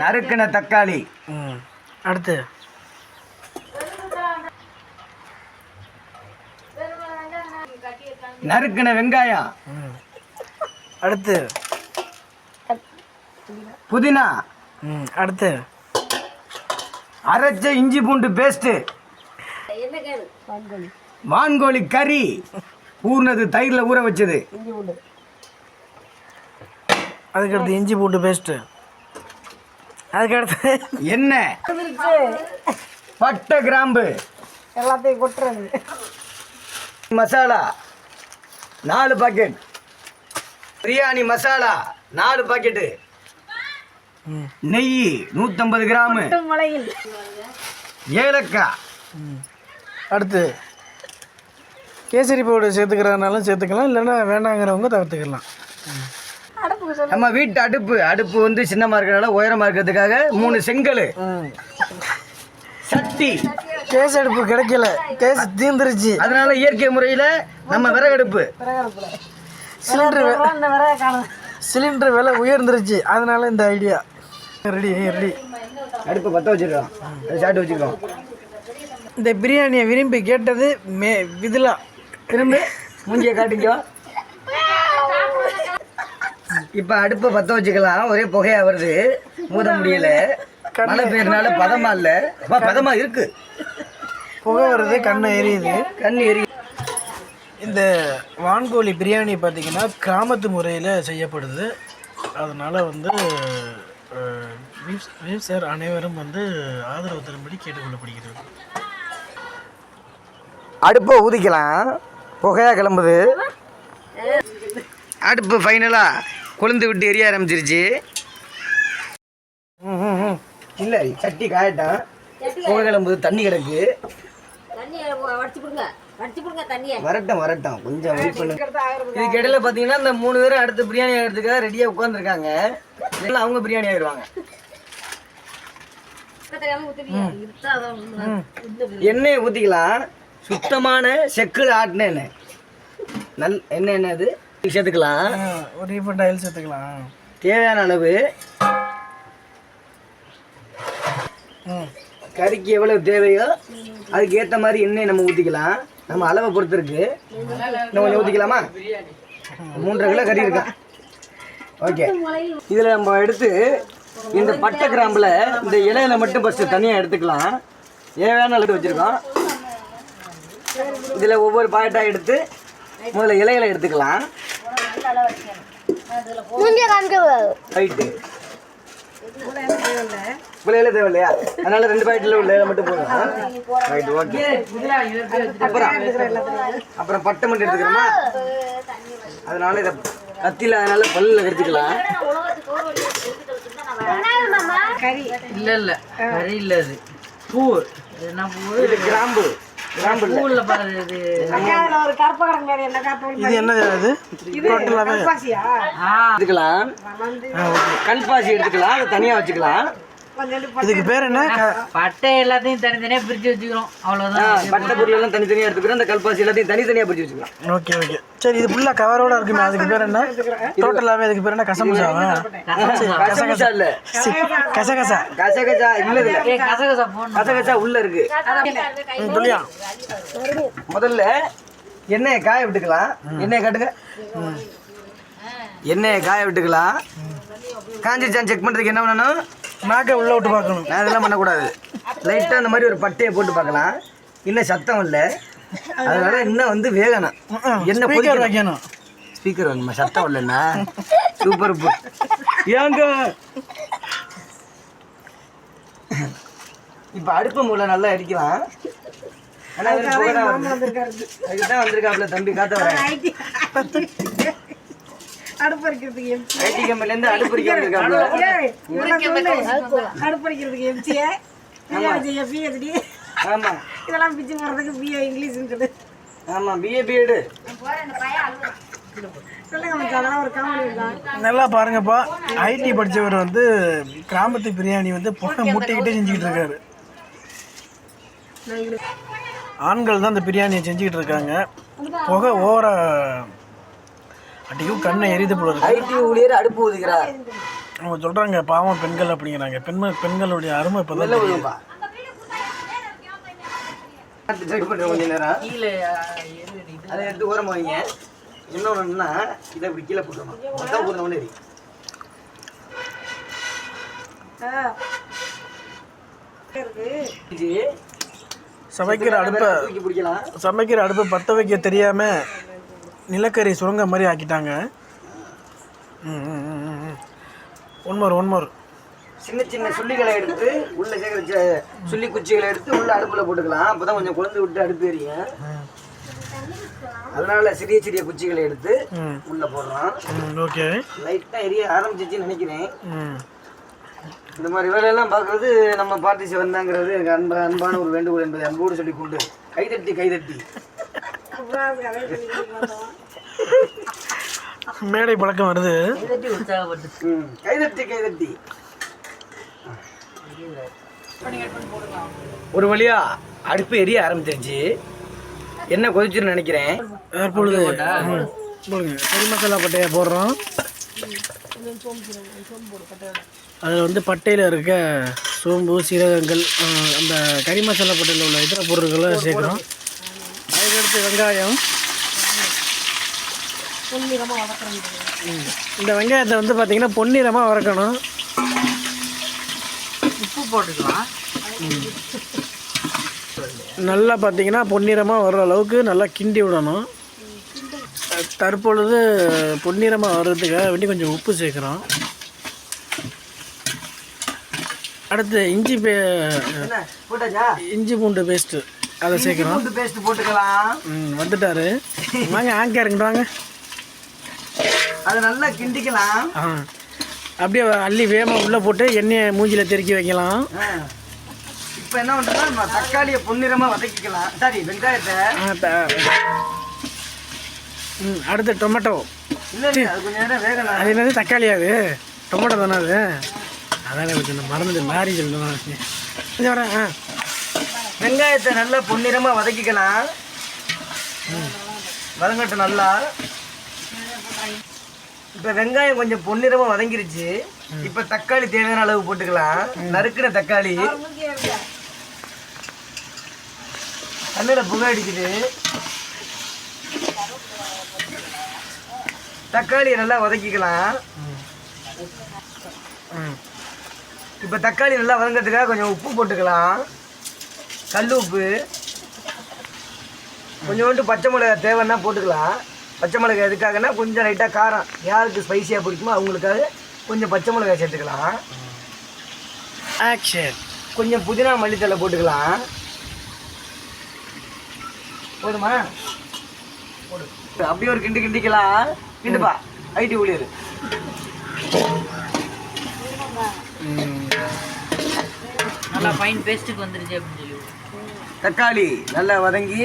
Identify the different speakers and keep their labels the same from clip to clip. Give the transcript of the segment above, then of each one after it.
Speaker 1: நறுக்கின தக்காளி.
Speaker 2: ம் அடுத்து.
Speaker 1: நறுக்கின வெங்காயம்.
Speaker 2: அடுத்து.
Speaker 1: புதினா.
Speaker 2: ம் அடுத்து.
Speaker 1: அரைச்ச இஞ்சி பூண்டு பேஸ்ட்டு வான்கோழி கறி. ஊர்னது தயிரில் ஊற வச்சது.
Speaker 2: அதுக்கடுத்து இஞ்சி பூண்டு பேஸ்ட்டு அதுக்கடுத்து
Speaker 1: எண்ணெய் பட்டை கிராம்பு.
Speaker 3: எல்லாத்தையும் கொட்டுறது.
Speaker 1: மசாலா நாலு பாக்கெட் பிரியாணி மசாலா நாலு பாக்கெட்டு நெய் நூற்றம்பது கிராமு.
Speaker 3: மலையில்
Speaker 1: ஏலக்காய்.
Speaker 2: அடுத்து கேசரி பவுடர் சேர்த்துக்கிறதுனாலும் சேர்த்துக்கலாம் இல்லைன்னா வேணாங்கிறவங்க தவிர்த்துக்கலாம்.
Speaker 1: நம்ம வீட்டு அடுப்பு அடுப்பு வந்து சின்னமாக இருக்கிறனால உயரமாக இருக்கிறதுக்காக மூணு செங்கல். சட்டி.
Speaker 2: கேஸ் அடுப்பு கிடைக்கல. கேஸ் தீர்ந்துருச்சு
Speaker 1: அதனால இயற்கை முறையில் நம்ம விறகடுப்பு.
Speaker 2: சிலிண்டர் சிலிண்டர் விலை உயர்ந்துருச்சு. அதனால இந்த ஐடியா ரெடி ரெடி
Speaker 1: அடுப்பை பற்ற வச்சுருக்கோம். அதை சாப்பிட்டு வச்சுருக்கோம்.
Speaker 2: இந்த பிரியாணியை விரும்பி கேட்டது மே விதிலா.
Speaker 1: திரும்ப மூஞ்சியை காட்டிக்கோ இப்போ அடுப்பை பற்ற வச்சுக்கலாம். ஒரே புகையா வருது. மூட முடியல. மழை பெய்யறதுனால பதமா இல்லை. பதமா இருக்கு.
Speaker 2: புகை வருது கண்ணை எரியுது.
Speaker 1: கண் எரி
Speaker 2: இந்த வான்கோழி பிரியாணி பார்த்தீங்கன்னா கிராமத்து முறையில் செய்யப்படுது. அதனால் வந்து சார் அனைவரும் வந்து ஆதரவு தரும்படி கேட்டுக்கொள்ளப்படுகிறது.
Speaker 1: அடுப்பை ஊதிக்கலாம். புகையா கிளம்புது. அடுப்பு ஃபைனலாக கொழுந்து விட்டு எரிய ஆரம்பிச்சிருச்சு. இல்லை சட்டி காயட்டான் கிளம்புது தண்ணி கிடக்கு. வரட்டும் வரட்டும். கொஞ்சம் வெயிட் பண்ணுங்க இதுக்கு இடையில பார்த்தீங்கன்னா இந்த மூணு பேரும் அடுத்து பிரியாணி ஆகிறதுக்காக ரெடியாக உட்காந்துருக்காங்க அவங்க பிரியாணி ஆயிடுவாங்க. எண்ணெயை ஊற்றிக்கலாம் சுத்தமான செக்குல ஆட்டின எண்ணெய். நல் என்ன எண்ணெய் அது? சேர்த்துக்கலாம்.
Speaker 2: ஒரு ரீஃபண்ட் ஆயில் சேர்த்துக்கலாம்.
Speaker 1: தேவையான அளவு. கறிக்கு எவ்வளவு தேவையோ அதுக்கு ஏற்ற மாதிரி எண்ணெய் நம்ம ஊற்றிக்கலாம் நம்ம அளவை பொறுத்து இருக்கு. இன்னும் கொஞ்சம் ஊற்றிக்கலாமா மூன்றரை கிலோ கறி இருக்கா? ஓகே. இதில் நம்ம எடுத்து இந்த பட்டை கிராம்பில் இந்த இலையில மட்டும் ஃபஸ்ட்டு தனியாக எடுத்துக்கலாம். தேவையான அளவு வச்சுருக்கோம். இதில் ஒவ்வொரு பாக்கெட்டாக எடுத்து முதல்ல இலையில எடுத்துக்கலாம். ரைட்டு இவ்வளோ இலை தேவையில்லையா? அதனால ரெண்டு பாக்கெட்டில் உள்ள மட்டும் போதும். ரைட் ஓகே அப்புறம்? அப்புறம் பட்டை மட்டும் எடுத்துக்கிறோமா? அதனால இதை கத்தியில் அதனால பல்லில் கடிச்சிக்கலாம்.
Speaker 4: இல்ல இல்ல. கறி இல்ல அது. பூ. என்ன பூ?
Speaker 1: இது கிராம்பு.
Speaker 4: இது.
Speaker 3: என்ன காப்பு
Speaker 2: இது என்னது அது?
Speaker 3: பாசியா
Speaker 1: எடுத்துக்கலாம். கல்பாசி எடுத்துக்கலாம். அதை தனியாக வச்சுக்கலாம்.
Speaker 2: இதுக்கு பேர் என்ன?
Speaker 4: பட்டை எல்லாத்தையும் தனித்தனியா பிரிச்சு வச்சுக்கிறோம்.
Speaker 1: ஆ,
Speaker 4: அவ்வளவுதான்
Speaker 1: பட்டை பொருள் எல்லாம் தனித்தனியாக எடுத்துக்கிறோம். அந்த கல்பாசி எல்லாத்தையும் தனித்தனியாக பிடிச்சி வச்சுக்கலாம்.
Speaker 2: Okay okay. சரி இது ஃபுல்லாக கவரோட இருக்குமே. அதுக்கு பேர் என்ன? டோட்டலாகவே அதுக்கு பேர் என்ன? கசமுசாவா?
Speaker 1: கசகசா இல்லை.
Speaker 2: கசகசா.
Speaker 1: கசகசா இல்லை இல்லை
Speaker 4: ஏய், கசகசா
Speaker 1: கசகசா உள்ள இருக்கு.
Speaker 2: ம், சொல்லியா
Speaker 1: முதல்ல எண்ணெயை காய விட்டுக்கலாம். எண்ணெயை காட்டுங்க. எண்ணெயை காய விட்டுக்கலாம். காஞ்சிச்சான் செக் பண்ணுறதுக்கு என்ன பண்ணணும்?
Speaker 2: நாக்கை உள்ள விட்டு பார்க்கணும்.
Speaker 1: நான் இதெல்லாம் பண்ணக்கூடாது. லைட்டாக அந்த மாதிரி ஒரு பட்டையை போட்டு பார்க்கலாம். இன்னும் சத்தம் இல்லை. அதனால இன்னும் வந்து வேகணும்? என்ன
Speaker 2: ஸ்பீக்கர் வைக்கணும்.
Speaker 1: ஸ்பீக்கர் வாங்கம்மா சத்தம் இல்லைண்ணா சூப்பர் ஏங்க? இப்போ அடுப்பு மூலம் நல்லா அடிக்கலாம். ஆனால். அதுக்கு தான் வந்திருக்காப்புல தம்பி காத்த வரேன்
Speaker 3: அடுப்பு வைக்கிறதுக்கு எம்சி
Speaker 1: ஐடி கம்பெனிலேருந்து அடுப்பு அடிக்க வந்திருக்காப்புல
Speaker 3: அடுப்பு வைக்கிறதுக்கு எம்சியே பிரியாணி செய்ய பிஹெச்டி
Speaker 1: ஆமாம்
Speaker 3: இதெல்லாம் பிச்சு போடுறதுக்கு பிஏ இங்கிலீஷ் இருக்குது
Speaker 1: ஆமாம் பிஏ பிஎடு.
Speaker 2: நல்லா பாருங்கப்பா. ஐடி படித்தவர் வந்து கிராமத்து பிரியாணி வந்து புகை முட்டைக்கிட்டே செஞ்சுக்கிட்டு இருக்காரு. ஆண்கள் தான் இந்த பிரியாணியை செஞ்சுக்கிட்டு இருக்காங்க. புகை ஓர அடிக்கும் கண்ணை எரிது போல இருக்கு.
Speaker 1: ஐடி ஊழியர் அடுப்பு ஊதுகிறார்.
Speaker 2: அவங்க சொல்கிறாங்க பாவம் பெண்கள் அப்படிங்கிறாங்க. பெண்கள் பெண்களுடைய அருமை இப்போ
Speaker 1: நேரம்.
Speaker 4: கீழே இது.
Speaker 1: அதை எடுத்து ஓரமாக வைங்க. இன்னொன்றுன்னா இதை இப்படி கீழே போட்டுருமா ஒன்று
Speaker 2: சமைக்கிற அடுப்பை சமைக்கிற அடுப்பை பற்ற வைக்க தெரியாமல் நிலக்கரி சுரங்க மாதிரி ஆக்கிட்டாங்க. ஒன் மோர் ஒன் மோர்
Speaker 1: சின்ன சின்ன சுள்ளிகளை எடுத்து உள்ள சேர்க்குற ச- சுள்ளி குச்சிகளை எடுத்து உள்ள அடுப்புல போட்டுக்கலாம். அப்பதான் கொஞ்சம் குழந்தை விட்டு அடுப்பு எரியும். அதனால சிறிய சிறிய குச்சிகளை எடுத்து உள்ள போடுறோம்.
Speaker 2: ஓகே.
Speaker 1: லைட்டா எரிய ஆரம்பிச்சிச்சுன்னு நினைக்கிறேன்.
Speaker 2: ம்.
Speaker 1: இந்த மாதிரி வேலையெல்லாம் பார்க்கறது நம்ம பார்ட்டி வந்தாங்கிறது எனக்கு அன்பா அன்பான ஒரு வேண்டுகோள் என்பதை அன்போடு சொல்லி கொண்டு கைதட்டி கைதட்டி.
Speaker 2: மேடை பழக்கம் வருது.
Speaker 4: கைதட்டி
Speaker 1: கைதட்டி ஒரு வழியா அடுப்பு எரிய ஆரம்பிச்சிருச்சு. என்ன கொதிச்சுன்னு நினைக்கிறேன்.
Speaker 2: தற்பொழுது கறி மசாலா பட்டையை போடுறோம். அதில் வந்து பட்டையில் இருக்க சோம்பு சீரகங்கள் அந்த கறி மசாலா பட்டையில் உள்ள இதர பொருட்களை சேர்க்குறோம். அதுக்கடுத்து வெங்காயம். ம். இந்த வெங்காயத்தை வந்து பார்த்திங்கன்னா பொன்னிறமாக வறுக்கணும்
Speaker 4: உப்பு போட்டுக்கலாம்.
Speaker 2: நல்லா பார்த்தீங்கன்னா பொன்னிறமாக வர்ற அளவுக்கு நல்லா கிண்டி விடணும். தற்பொழுது பொன்னிறமாக வர்றதுக்காக வேண்டி கொஞ்சம் உப்பு சேர்க்குறோம். அடுத்து இஞ்சி பே இஞ்சி பூண்டு பேஸ்ட்டு அதை சேர்க்குறோம்.
Speaker 1: பூண்டு பேஸ்ட் போட்டுக்கலாம்.
Speaker 2: ம் வந்துட்டாரு. வாங்க ஆங்கியாருங்க வாங்க.
Speaker 1: அதை நல்லா கிண்டிக்கலாம்.
Speaker 2: ஆ அப்படியே அள்ளி வேகமாக உள்ளே போட்டு எண்ணெயை மூஞ்சியில் தெறிக்கி வைக்கலாம்.
Speaker 1: இப்போ என்ன பண்ணுறோம்னா தக்காளியை பொன்னிறமாக வதக்கிக்கலாம். சாரி வெங்காயத்தை.
Speaker 2: ம் அடுத்து டொமேட்டோ.
Speaker 1: இல்லை அது கொஞ்சம் நேரம் வேகலாம்
Speaker 2: அது என்னது தக்காளி அது? டொமேட்டோ தானே அது? அதானே கொஞ்சம் மறந்துட்டு மாறி சொல்லணும் கொஞ்சம் வரேன் ஆ.
Speaker 1: வெங்காயத்தை நல்லா பொன்னிறமாக வதக்கிக்கலாம். வதங்கட்டும் நல்லா. இப்போ வெங்காயம் கொஞ்சம் பொன்னிறமாக வதங்கிருச்சு. இப்போ தக்காளி தேவையான அளவு போட்டுக்கலாம். நறுக்கின தக்காளி. கண்ணில் புகை அடிக்குது. தக்காளியை நல்லா வதக்கிக்கலாம். இப்போ தக்காளி நல்லா வதங்கிறதுக்காக கொஞ்சம் உப்பு போட்டுக்கலாம். கல் உப்பு கொஞ்சோண்டு பச்சை மிளகாய் தேவைன்னா போட்டுக்கலாம். பச்சை மிளகாய் எதுக்காகன்னா கொஞ்சம் லைட்டாக காரம். யாருக்கு ஸ்பைசியாக பிடிக்குமோ அவங்களுக்காக கொஞ்சம் பச்சை மிளகாய் சேர்த்துக்கலாம்.
Speaker 2: ஆக்ஷன்
Speaker 1: கொஞ்சம் புதினா மல்லித்தலை போட்டுக்கலாம். போதுமா? போடு. அப்படியே ஒரு கிண்டு கிண்டிக்கலாம். கிண்டுப்பா ஐடி ஊழியர்.
Speaker 4: நல்லா ஃபைன் பேஸ்ட்டுக்கு வந்துருச்சு அப்படின்னு சொல்லி
Speaker 1: தக்காளி நல்லா வதங்கி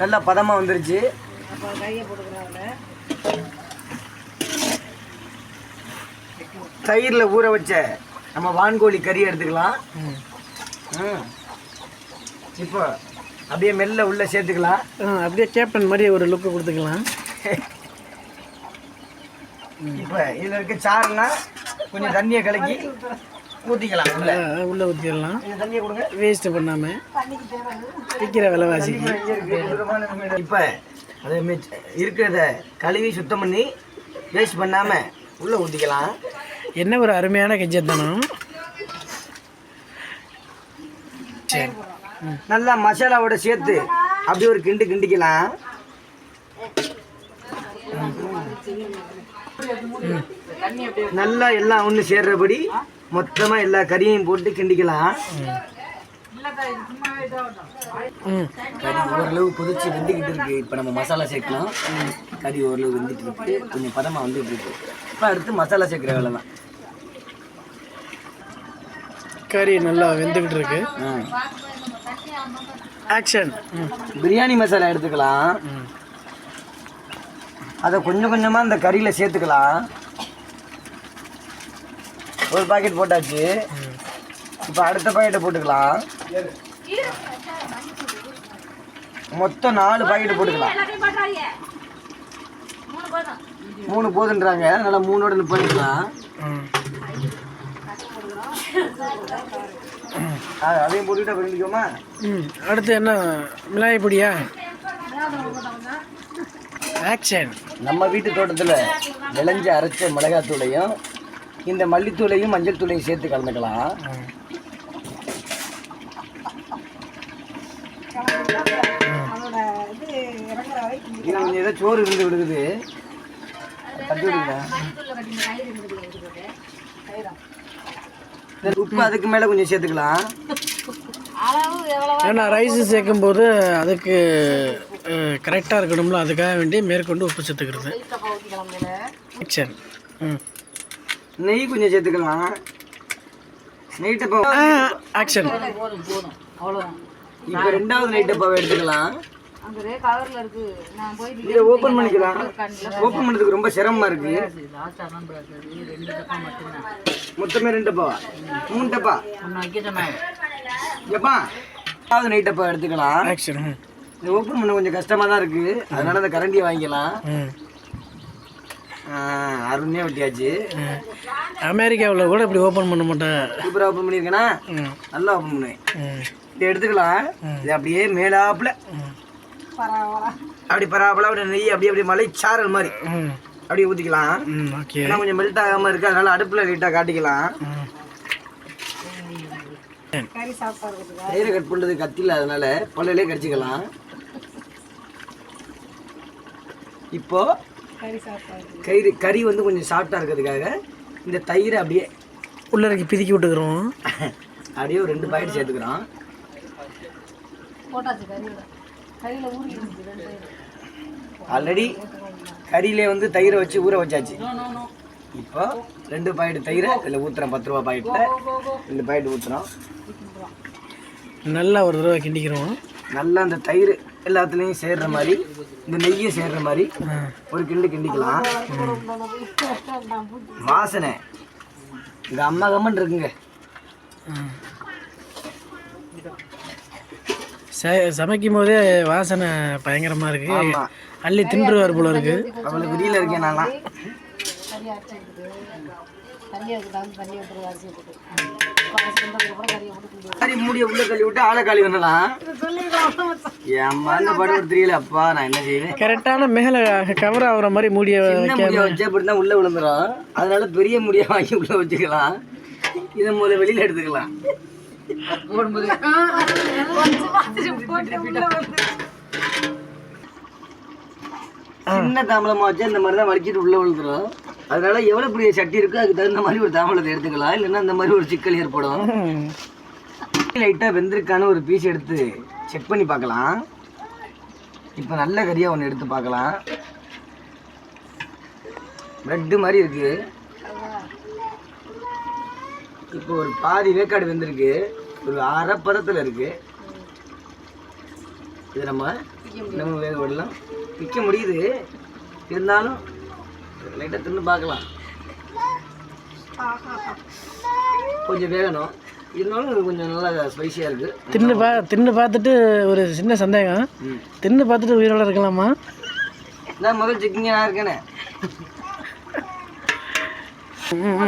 Speaker 1: நல்லா பதமாக வந்துருச்சு. தயிரில் ஊற வச்ச நம்ம வான்கோழி கறி எடுத்துக்கலாம். ம். இப்போ அப்படியே மெல்ல உள்ள சேர்த்துக்கலாம்.
Speaker 2: அப்படியே கேப்டன் மாதிரி ஒரு லுக்கு கொடுத்துக்கலாம்.
Speaker 1: இப்போ இதில் இருக்க சாறுனா கொஞ்சம் தண்ணியை கலக்கி ஊற்றிக்கலாம் உள்ள.
Speaker 2: ஊற்றிடலாம்
Speaker 1: தண்ணியை கொடுங்க.
Speaker 2: வேஸ்ட் பண்ணாமல் விற்கிற விலைவாசிக்கு
Speaker 1: இப்போ அதை இருக்கிறத கழுவி சுத்தம் பண்ணி வேஸ்ட் பண்ணாமல் உள்ளே ஊற்றிக்கலாம்
Speaker 2: என்ன ஒரு அருமையான கெஜத்தனம் சரி.
Speaker 1: நல்லா மசாலாவோட சேர்த்து அப்படியே ஒரு கிண்டு கிண்டிக்கலாம். நல்லா எல்லாம் ஒன்று சேர்றபடி மொத்தமாக எல்லா கறியையும் போட்டு கிண்டிக்கலாம்.
Speaker 2: ம்.
Speaker 1: கறி ஓரளவு கொதிச்சு வெந்துக்கிட்டு இருக்கு. இப்போ நம்ம மசாலா சேர்க்கலாம். கறி ஓரளவு வெந்துட்டு இருக்கு. கொஞ்சம் பதமாக வந்துட்டு இருக்கு. இப்போ அடுத்து மசாலா சேர்க்குற வேலை தான்.
Speaker 2: கறி நல்லா வெந்துக்கிட்டு இருக்கு. ஆக்ஷன் ம்.
Speaker 1: பிரியாணி மசாலா எடுத்துக்கலாம். அதை கொஞ்சம் கொஞ்சமாக இந்த கறியில் சேர்த்துக்கலாம். ஒரு பாக்கெட் போட்டாச்சு. இப்போ அடுத்த பாக்கெட்டை போட்டுக்கலாம். மொத்தம் நாலு பாக்கெட் போட்டுக்கலாம். மூணு போதுன்றாங்க. அதனால் மூணோட பண்ணிக்கலாம்.
Speaker 2: ம்
Speaker 1: ஆ, அதையும் போட்டுக்கிட்டா பண்ணிக்கோமா
Speaker 2: ம் அடுத்து என்ன மிளகாய் பொடியா? ஆக்ஷன்
Speaker 1: நம்ம வீட்டு தோட்டத்தில் விளைஞ்ச அரைச்ச மிளகாத்தூளையும் இந்த மல்லித்தூளையும் மஞ்சள் தூளையும் சேர்த்து கலந்துக்கலாம்.
Speaker 3: இது
Speaker 1: ஏதோ சோறு இருந்து இந்த உப்பு அதுக்கு மேலே கொஞ்சம் சேர்த்துக்கலாம்.
Speaker 2: ஏன்னா ரைஸ் சேர்க்கும்போது அதுக்கு கரெக்டாக இருக்கணும்ல. அதுக்காக வேண்டி மேற்கொண்டு உப்பு சேர்த்துக்கிறது. ஆக்ஷன் ம்.
Speaker 1: நெய் கொஞ்சம் சேர்த்துக்கலாம். நெய் டப்பா
Speaker 2: ஆக்ஷன்
Speaker 1: இப்போ ரெண்டாவது நெய் டப்பாவை எடுத்துக்கலாம். இதை ஓப்பன் பண்ணிக்கலாம். ஓப்பன் பண்ணுறதுக்கு ரொம்ப சிரமமா இருக்கு.
Speaker 4: ரெண்டு டப்பா
Speaker 1: மொத்தமே ரெண்டு டப்பாவா மூணு டப்பா. எப்பா? ரெண்டாவது நெய் டப்பா எடுத்துக்கலாம். இது ஓப்பன் பண்ண கொஞ்சம் கஷ்டமாக தான் இருக்குது அதனால அந்த கரண்டியை வாங்கிக்கலாம். அருமையாக வெட்டியாச்சு.
Speaker 2: அமெரிக்காவில் கூட இப்படி ஓப்பன் பண்ண மாட்டேன்.
Speaker 1: சூப்பராக ஓப்பன் பண்ணியிருக்கேனா?
Speaker 2: ம்.
Speaker 1: நல்லா ஓப்பன் பண்ணுவேன் இதை எடுத்துக்கலாம். இது அப்படியே மேலாப்புல.
Speaker 3: பரவாயில்ல.
Speaker 1: அப்படி பராபல அப்படி நெய் அப்படியே அப்படியே மலை சாரல் மாதிரி அப்படியே ஊற்றிக்கலாம்
Speaker 2: ஓகே.
Speaker 1: ஏன்னா கொஞ்சம் மெல்ட் ஆகாமல் இருக்கு அதனால அடுப்பில் லைட்டாக காட்டிக்கலாம்.
Speaker 3: இருக்குது
Speaker 1: தயிரை கட் பண்ணுறது கத்தியில் அதனால பல்லிலே கடிச்சிக்கலாம். இப்போ
Speaker 3: கறி
Speaker 1: கறி வந்து கொஞ்சம் சாஃப்டாக இருக்கிறதுக்காக இந்த தயிரை அப்படியே
Speaker 2: உள்ள இறக்கி பிதுக்கி விட்டுக்கிறோம்.
Speaker 1: அப்படியே ஒரு ரெண்டு பாக்கெட் சேர்த்துக்கிறோம். ஆல்ரெடி கறியிலே வந்து தயிரை வச்சு ஊற வச்சாச்சு. இப்போ ரெண்டு பாக்கெட் தயிரை இதில் ஊற்றுறோம் பத்து ரூபா பாக்கெட்டில் ரெண்டு பாக்கெட் ஊற்றுறோம்
Speaker 2: நல்லா ஒரு தடவை கிண்டிக்கிறோம்.
Speaker 1: நல்லா அந்த தயிர் எல்லாத்துலேயும் சேர்ற மாதிரி இந்த நெய்யும் சேர்ற மாதிரி ஒரு கிண்டு கிண்டிக்கலாம். வாசனை. இந்த அம்மா கம்மன் இருக்குங்க.
Speaker 2: சமைக்கும் போதே வாசனை பயங்கரமாக இருக்கு. அள்ளி தின்றுவார் போல இருக்கு.
Speaker 1: அவளுக்கு வெளியில் இருக்கேன் நான்லாம் சரி மூடிய உள்ள கழுவி விட்டு ஆளை காலி பண்ணலாம். என் மண்ணை படுவது தெரியல அப்பா நான் என்ன செய்வேன்?
Speaker 2: கரெக்டான மேலே கவர் ஆகுற மாதிரி மூடிய
Speaker 1: சின்ன முடியை வச்சு அப்படி தான் உள்ள விழுந்துரும். அதனால பெரிய முடியை வாங்கி உள்ள வச்சுக்கலாம். இதை முதல்ல வெளியில எடுத்துக்கலாம். சின்ன தாம்பளமா வச்சா இந்த மாதிரி தான் வலிக்கிட்டு உள்ள விழுந்துரும். அதனால எவ்வளவு பெரிய சட்டி இருக்கோ அதுக்கு தகுந்த மாதிரி ஒரு தாம்பளத்தை எடுத்துக்கலாம். இல்லைன்னா இந்த மாதிரி ஒரு சிக்கல் ஏற்படும். லைட்டாக வெந்திருக்கான்னு ஒரு பீஸ் எடுத்து செக் பண்ணி பார்க்கலாம். இப்போ நல்ல கறியாக ஒன்று எடுத்து பார்க்கலாம். ப்ரெட்டு மாதிரி இருக்கு. இப்போ ஒரு பாதி வேக்காடு வெந்திருக்கு. ஒரு அரை பதத்தில் இருக்கு. இது நம்ம நம்ம வேக விடலாம். விற்க முடியுது. இருந்தாலும் லைட்டாக தின்னு பார்க்கலாம். கொஞ்சம் வேகணும். இருந்தாலும் கொஞ்சம் நல்லா ஸ்பைசியாக இருக்குது
Speaker 2: தின்னு பா தின்னு பார்த்துட்டு ஒரு சின்ன சந்தேகம். தின்னு பார்த்துட்டு உயிரோட இருக்கலாமா?
Speaker 1: நான் முதல் செக்கிங்க நான் இருக்கேனே.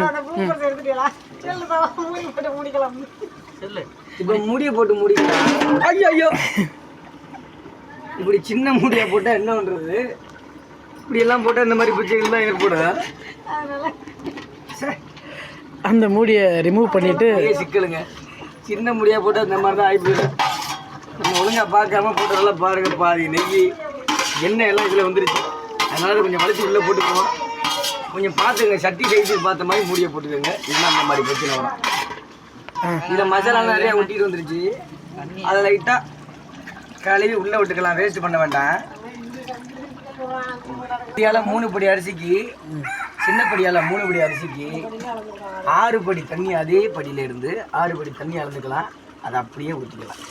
Speaker 3: அந்த பூப்பரத்தை எடுத்துட்டீங்களா செல்லு தான் மூடி போட்டு முடிக்கலாம்.
Speaker 4: சொல்லு.
Speaker 1: இப்போ முடியை போட்டு முடிக்கலாம். ஐயோ ஐயோ இப்படி சின்ன முடியை போட்டால் என்ன பண்ணுறது இப்படி எல்லாம் போட்டால் இந்த மாதிரி பிரச்சனைகள் தான் ஏற்படும்
Speaker 2: அந்த மூடியை ரிமூவ் பண்ணிட்டு
Speaker 1: பெரிய சிக்கலுங்க. சின்ன முடியா போட்டால் இந்த மாதிரி தான் ஆகிப்போயிடும் நம்ம ஒழுங்கா பார்க்காம போட்டு நல்லா பாருங்க பாதி நெய் எண்ணெய் எல்லாம் இதில் வந்துருச்சு. அதனால கொஞ்சம் வளைச்சி உள்ளே போட்டுக்குவோம். கொஞ்சம் பார்த்துங்க சட்டி சைஸு பார்த்த மாதிரி மூடியை போட்டுக்கோங்க. இல்லைன்னா அந்த மாதிரி பிரச்சனை வரும். இதில் மசாலாலாம் நிறையா ஒட்டிட்டு வந்துருச்சு. அதை லைட்டாக கழுவி உள்ளே விட்டுக்கலாம். வேஸ்ட் பண்ண வேண்டாம். படியால் மூணு படி அரிசிக்கு சின்ன படியால் மூணு படி அரிசிக்கு ஆறு படி தண்ணி அதே படியில இருந்து ஆறு படி தண்ணி அளந்துக்கலாம். அதை அப்படியே ஊற்றிக்கலாம்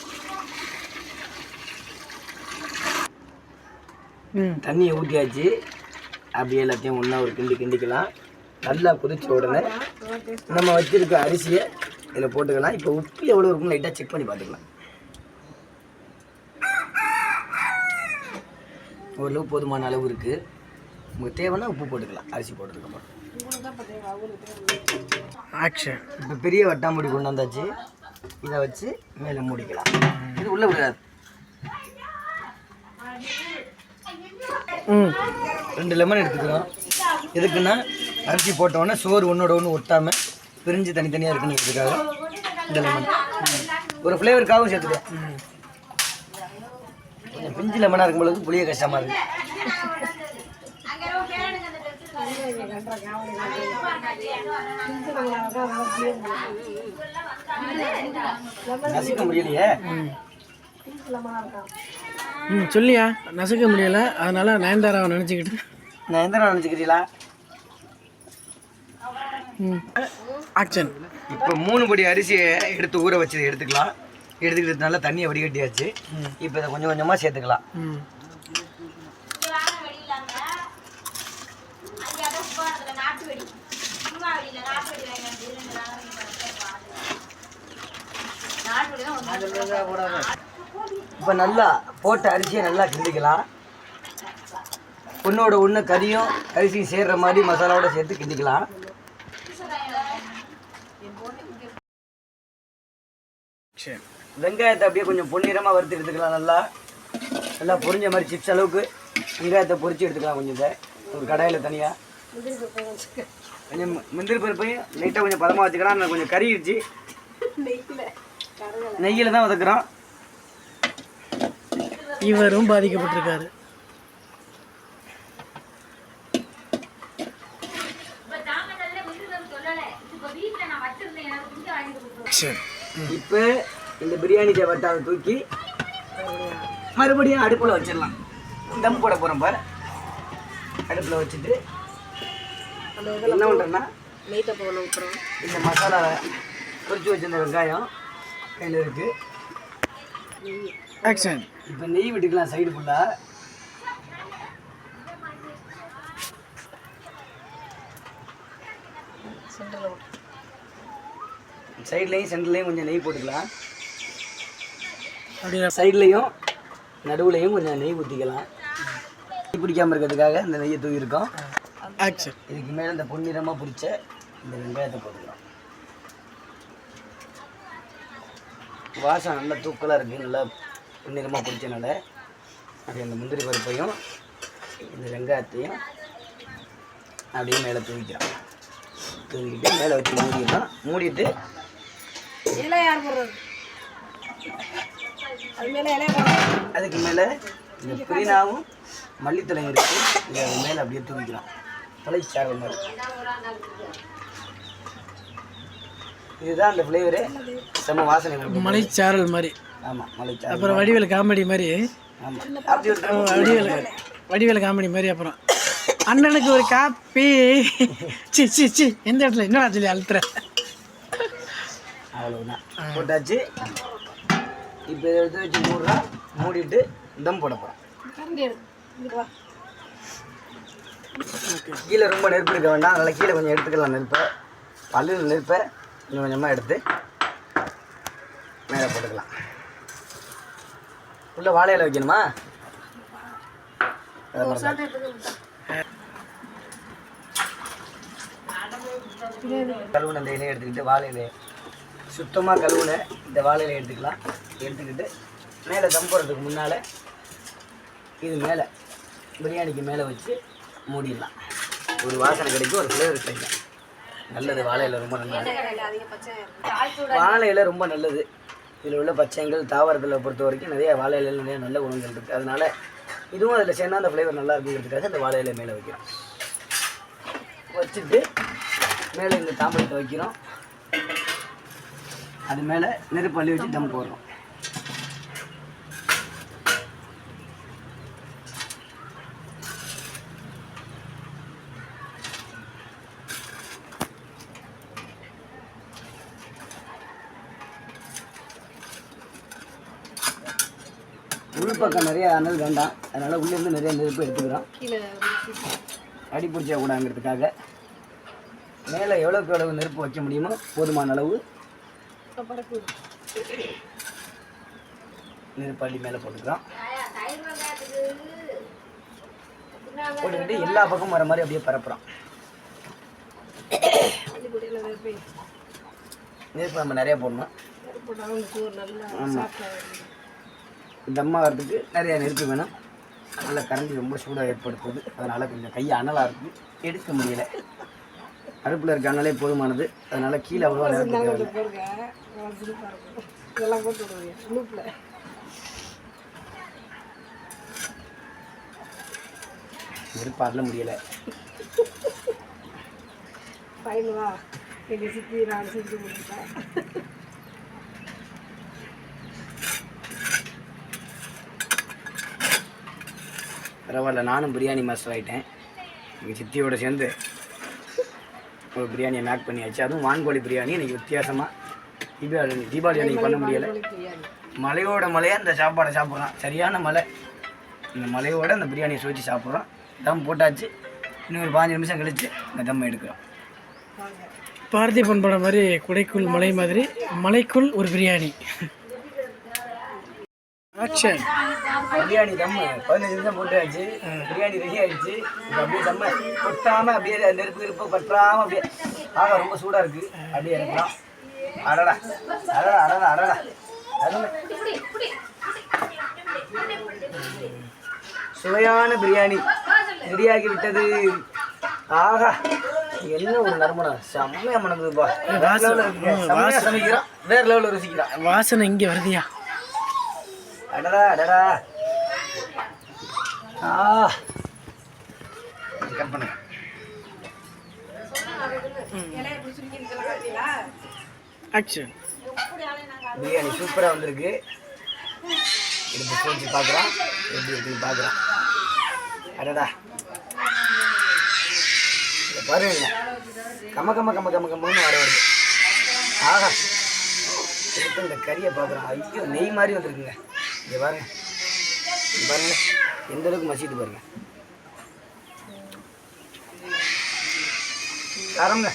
Speaker 1: தண்ணியை ஊற்றியாச்சு அப்படியே எல்லாத்தையும் ஒன்றா ஒரு கிண்டி கிண்டிக்கலாம். நல்லா கொதிச்ச உடனே நம்ம வச்சிருக்க அரிசியை இதில் போட்டுக்கலாம். இப்போ உப்பு எவ்வளோ இருக்குன்னு லைட்டாக செக் பண்ணி பார்த்துக்கலாம். ஓரளவு போதுமான அளவு இருக்குது உங்களுக்கு தேவைன்னா உப்பு போட்டுக்கலாம் அரிசி போட்டதுக்கப்புறம்.
Speaker 2: ஆக்ஷன்
Speaker 1: இப்போ பெரிய வட்டாம்பூடி கொண்டு வந்தாச்சு. இதை வச்சு மேலே மூடிக்கலாம். இது உள்ளே விடாது.
Speaker 2: ம்.
Speaker 1: ரெண்டு லெமன் எடுத்துக்கிறோம். எதுக்குன்னா அரிசி போட்ட உடனே சோறு ஒன்றோட ஒன்று ஒட்டாமல் பிரிஞ்சு தனித்தனியாக இருக்குன்னு இந்த லெமன் ஒரு ஃப்ளேவருக்காகவும் சேர்த்துக்கோ கொஞ்சம் பிஞ்சு லெமனாக இருக்கும் பொழுது புளிய கஷ்டமாக இருக்கு. நசிக்க முடியலையே?
Speaker 2: ம் சொல்லியா? நசுக்க முடியல. அதனால நயன்தாராவை நினச்சிக்கிட்டு.
Speaker 1: நான் எந்த நாள் நினச்சிக்கிறீங்களா
Speaker 2: ம். ஆக்ஷன்.
Speaker 1: இப்போ மூணு படி அரிசியை எடுத்து ஊற வச்சு எடுத்துக்கலாம். எடுத்துக்கிட்டு நல்லா தண்ணியை வடிகட்டியாச்சு. இப்போ இதை கொஞ்சம் கொஞ்சமாக சேர்த்துக்கலாம். இப்போ நல்லா போட்ட அரிசியை நல்லா கிண்டிக்கலாம். ஒன்றோட ஒன்று கறியும் அரிசியும் சேர்ற மாதிரி மசாலாவோட சேர்த்து கிண்டிக்கலாம்.
Speaker 2: சரி.
Speaker 1: வெங்காயத்தை அப்படியே கொஞ்சம் பொன்னிறமாக வறுத்து எடுத்துக்கலாம் நல்லா. நல்லா பொரிஞ்ச மாதிரி சிப்ஸ் அளவுக்கு வெங்காயத்தை பொரிச்சு எடுத்துக்கலாம் கொஞ்சம் இதை. ஒரு கடாயில் தனியாக கொஞ்சம் முந்திரி பருப்பையும் லைட்டாக கொஞ்சம் பதமாக வச்சுக்கலாம். நான் கொஞ்சம் கறிடுச்சு நெய்யில் தான் வதக்குறோம்.
Speaker 2: இவரும் பாதிக்கப்பட்டிருக்காரு. சரி
Speaker 1: இப்போ இந்த பிரியாணி வட்டாவை தூக்கி மறுபடியும் அடுப்பில் வச்சிடலாம். தம் போட போகிறோம் பாரு. அடுப்பில் வச்சுட்டு என்ன பண்ணுறேன்னா
Speaker 5: நெய்த்தை போல ஊற்றுறோம்
Speaker 1: இந்த மசாலா பொரிச்சு வச்சிருந்த வெங்காயம் கையில் இருக்குது இப்போ நெய் விட்டுக்கலாம் சைடு ஃபுல்லாக சைட்லேயும் சென்டர்லேயும் கொஞ்சம் நெய் போட்டுக்கலாம்.
Speaker 2: அப்படியே
Speaker 1: சைட்லேயும் நடுவுலையும் கொஞ்சம் நெய் ஊற்றிக்கலாம் நெய் பிடிக்காமல் இருக்கிறதுக்காக இந்த நெய்யை
Speaker 2: ஆக்ஷன்
Speaker 1: இதுக்கு மேலே இந்த பொன்னிறமாக பிடிச்ச இந்த வெங்காயத்தை போட்டுக்கலாம். வாசம் நல்லா தூக்கலாக இருக்குது நல்லா பொன்னிறமாக பிடிச்சனால அப்படியே அந்த முந்திரி பருப்பையும் இந்த வெங்காயத்தையும் அப்படியே மேலே தூவிக்கிறோம். தூவிக்கிட்டு மேலே வச்சு மூடிடலாம். மூடிட்டு
Speaker 5: இலை யார் போடுறது அது மேலே இலைய போடுறது
Speaker 1: அதுக்கு மேலே இந்த புதினாவும் மல்லித்தலையும் இருக்குது இதை மேலே அப்படியே தூவிக்கலாம் தலைச்சாரல் மாதிரி. இதுதான் அந்த ஃப்ளேவரு செம்ம வாசனை
Speaker 2: மலைச்சாரல் மாதிரி.
Speaker 1: ஆமாம் மலைச்சாரல்
Speaker 2: அப்புறம் வடிவேல் காமெடி மாதிரி.
Speaker 1: ஆமாம் அப்படி ஒரு
Speaker 2: வடிவேல். வடிவேல் காமெடி மாதிரி அப்புறம். அண்ணனுக்கு ஒரு காப்பி. C C C. எந்த இடத்துல? என்னடா சொல்லி அழுத்துற
Speaker 1: அவ்வளவுதான். போட்டாச்சு. இப்போ இதை எடுத்து வச்சு மூடுறோம் மூடிட்டு தம் போட போகிறோம் கீழே ரொம்ப நெருப்பு இருக்க வேண்டாம். அதனால் கீழே கொஞ்சம் எடுத்துக்கலாம் நெருப்பை. பல்லில் நெருப்பை கொஞ்சம் கொஞ்சமாக எடுத்து மேலே போட்டுக்கலாம். உள்ள வாழை வைக்கணுமா? கழுவுன இந்த இலையை எடுத்துக்கிட்டு வாழை இலையை சுத்தமாக கழுவுன இந்த வாழை இலையை எடுத்துக்கலாம். எடுத்துக்கிட்டு மேலே தம் போடுறதுக்கு முன்னால் இது மேலே பிரியாணிக்கு மேலே வச்சு மூடிடலாம். ஒரு வாசனை கிடைக்கும் ஒரு ஃப்ளேவர் கிடைக்கும். நல்லது வாழை இலை ரொம்ப நல்லது வாழை இலை ரொம்ப நல்லது. இதில் உள்ள பச்சைங்கள் தாவரத்தில் பொறுத்த வரைக்கும் நிறைய வாழை இலையில் நிறைய நல்ல குணங்கள் இருக்குது அதனால் இதுவும் அதில் சேர்ந்தா அந்த ஃப்ளேவர் நல்லா இருக்குங்கிறதுக்காக இந்த வாழை இலை மேலே வைக்கிறோம். வச்சுட்டு மேலே இந்த தாம்பரத்தை வைக்கிறோம். அது மேலே நெருப்பு அள்ளி வச்சு தம் போடுறோம். உள்பக்கம் நிறைய அனல் வேண்டாம். அதனால் உள்ளேருந்து நிறைய நெருப்பு எடுத்துக்கிறோம்.
Speaker 5: கீழே
Speaker 1: அடி பிடிச்ச கூடாங்கிறதுக்காக. மேலே எவ்வளோக்கு எவ்வளவு நெருப்பு வைக்க முடியுமோ போதுமான அளவு நெருப்பு அள்ளி மேலே போட்டுக்கிறோம். போட்டுக்கிட்டு எல்லா பக்கமும் வர மாதிரி அப்படியே பரப்புறோம்.
Speaker 3: நெருப்பி.
Speaker 1: நம்ம நிறைய போடணும். ஆமாம் தம்மா வரதுக்கு நிறைய நெருப்பு வேணும். நல்ல கரண்டி ரொம்ப சூடாக ஏற்படுத்துது. அதனால் கொஞ்சம் கை அனலாக இருக்குது எடுக்க முடியல. அடுப்பில் இருக்க அனலே போதுமானது. அதனால் கீழே அவ்வளோவா நெருப்பு அடல முடியலை.
Speaker 3: ஃபைனலா எங்கள் சித்தி நான் செஞ்சு கொடுத்துட்டேன்
Speaker 1: பரவாயில்ல நானும் பிரியாணி மாஸ்டர் ஆகிட்டேன் எங்கள் சித்தியோட சேர்ந்து ஒரு பிரியாணியை மேக் பண்ணியாச்சு. அதுவும் வான்கோழி பிரியாணி இன்றைக்கி வித்தியாசமாக தீபாவளி தீபாவளி அன்னைக்கு பண்ண முடியலை. மலையோட மலையாக அந்த சாப்பாடை சாப்பிட்றோம் சரியான மலை. இந்த மலையோட அந்த பிரியாணியை சுவைச்சு சாப்பிட்றோம் தம் போட்டாச்சு. இன்னும் ஒரு பாஞ்சு நிமிஷம் கழிச்சு இந்த தம் எடுக்கிறோம்.
Speaker 2: பார்த்திபன் படம் மாதிரி குடைக்குள் மலை மாதிரி மலைக்குள் ஒரு பிரியாணி. ஆக்ஷன்
Speaker 1: பிரியாணி தம் பதினஞ்சு நிமிஷம் போட்டாச்சு. பிரியாணி ரெடி ஆயிடுச்சு. அப்படியே தம்ம கொட்டாமல் அப்படியே நெருப்பு நெருப்பு பற்றாமல் அப்படியே ஆக ரொம்ப சூடாக இருக்குது அப்படியே இறக்கலாம் அடடா அடடா அடடா அடடா. சுவையான பிரியாணி. ரெடியாகி விட்டது. ஆஹா என்ன ஒரு நறுமணம். செம்மையா மணக்குதுப்பா வேற லெவலில் ருசிக்கிறான்.
Speaker 2: வாசனை இங்கே வருதியா?
Speaker 1: அடடா அடடா. கட் பண்ணு
Speaker 2: ஆக்ஷன்
Speaker 1: பிரியாணி சூப்பராக வந்திருக்கு. எடுத்து சோதிச்சு பார்க்குறோம். எப்படி இருக்குன்னு பார்க்குறோம். அடடா. இதை பாருங்க. கம கம கம கம கம்மன்னு வர வருது. ஆஹா. எடுத்து இந்த கறியை பார்க்குறோம். ஐயோ நெய் மாதிரி வந்திருக்குங்க. இங்கே பாருங்க. பாருங்க. எந்த அளவுக்கு மசிட்டு பாருங்க. தரங்க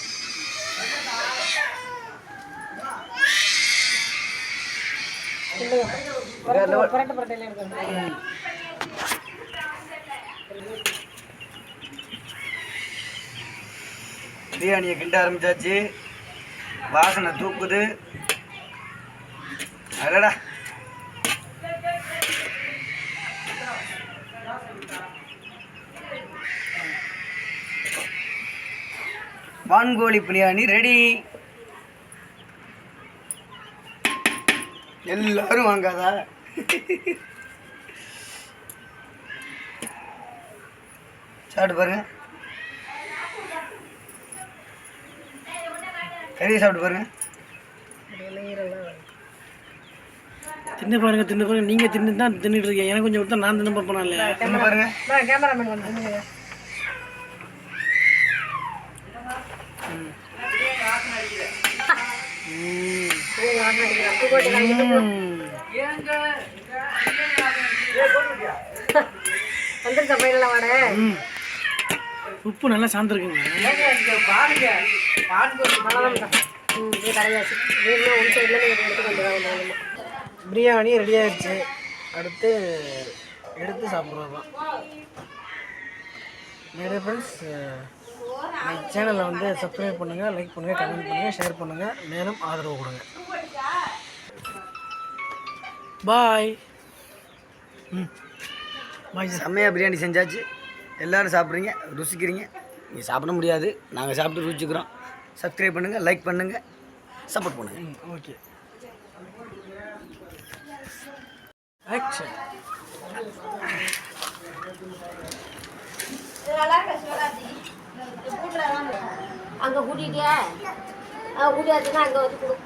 Speaker 1: பிரியாணியை கிண்ட ஆரம்பிச்சாச்சு. வாசனை தூக்குது. அடடா. வான்கோழி பிரியாணி ரெடி எல்லாரும் வாங்காதா. சாப்பிட்டு பாருங்க. கறியை சாப்பிட்டு பாருங்க.
Speaker 2: தின்னு பாருங்க தின்னு பாருங்க. நீங்க தின்னு தான் தின்னுட்டு இருக்கீங்க. எனக்கு கொஞ்சம் கொடுத்தா நான் தின்னு பார்ப்பேன் இல்லையா
Speaker 1: தின்னு பாருங்க
Speaker 3: கேமராமேன் வந்து வந்துருச்சா வாட
Speaker 2: உப்பு நல்லா சார்ந்துருக்குங்க
Speaker 3: ஒரு
Speaker 2: பிரியாணி ரெடி ஆயிடுச்சு. அடுத்து எடுத்து சாப்பிட்றது தான் நிறைய ஃப்ரெண்ட்ஸ் சேனலில் சேனலை வந்து சப்ஸ்கிரைப் பண்ணுங்கள் லைக் பண்ணுங்கள் கமெண்ட் பண்ணுங்கள் ஷேர் பண்ணுங்கள் மேலும் ஆதரவு கொடுங்க. பாய். ம்.
Speaker 1: செம்மையாக பிரியாணி செஞ்சாச்சு. எல்லாரும் சாப்பிட்றீங்க ருசிக்கிறீங்க. நீங்கள் சாப்பிட முடியாது. நாங்கள் சாப்பிட்டு ருசிக்கிறோம். சப்ஸ்கிரைப் பண்ணுங்கள் லைக் பண்ணுங்கள் சப்போர்ட் பண்ணுங்கள்
Speaker 2: ஓகே. ஆக்ஷன்
Speaker 5: அங்கே கூட்டியாச்சுன்னா அங்கே வந்து கொடு.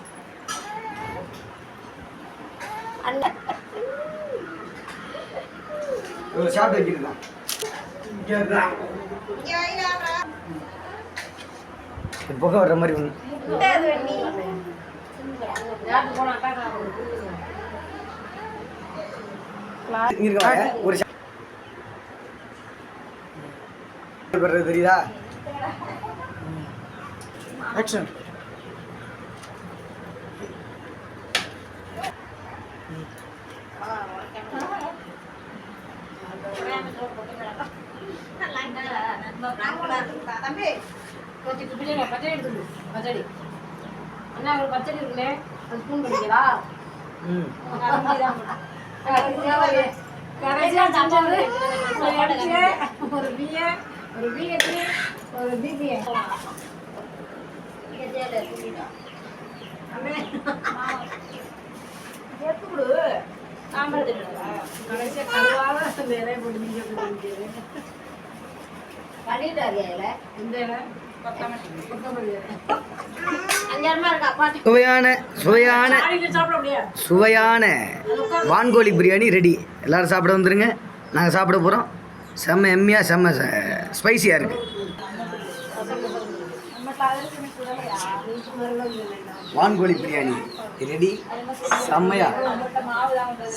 Speaker 1: ஒரு சாப்பிட்டு வைக்கிறதுதான் புகை வர்ற மாதிரி ஒன்று. ஒரு வர்றது தெரியுதா?
Speaker 2: ஆக்ஷன்
Speaker 5: கொஞ்சம் பிள்ளைங்க பச்சடி எடுத்துடு பச்சடி என்ன ஒரு பச்சடி இருக்குல்லே? அது ஸ்பூன் பண்ணிக்கிறா
Speaker 1: ம்.
Speaker 5: ஒரு எம்சிஏ, ஒரு பிஏ ஒரு பிஹெச்டி ஒரு பிபிஏ கடைசியா கருவாக இந்த இலையை போட்டு நீங்க
Speaker 1: சுவையான சுவையான சுவையான வான்கோழி பிரியாணி ரெடி. எல்லாரும் சாப்பிட வந்துருங்க. நாங்கள் சாப்பிட போகிறோம் செம்ம எம்மியாக செம்ம ஸ்பைசியாக இருக்குது வான்கோழி பிரியாணி ரெடி. செம்மையா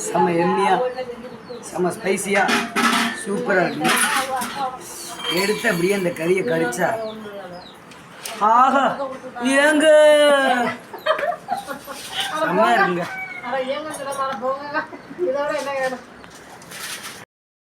Speaker 1: செம்ம எம்மியா செம்ம ஸ்பைசியா சூப்பராக இருக்கு. எடுத்து அப்படியே அந்த கறியை கடிச்சா? ஆஹா ஏங்க. செம்மையா இருக்குங்க.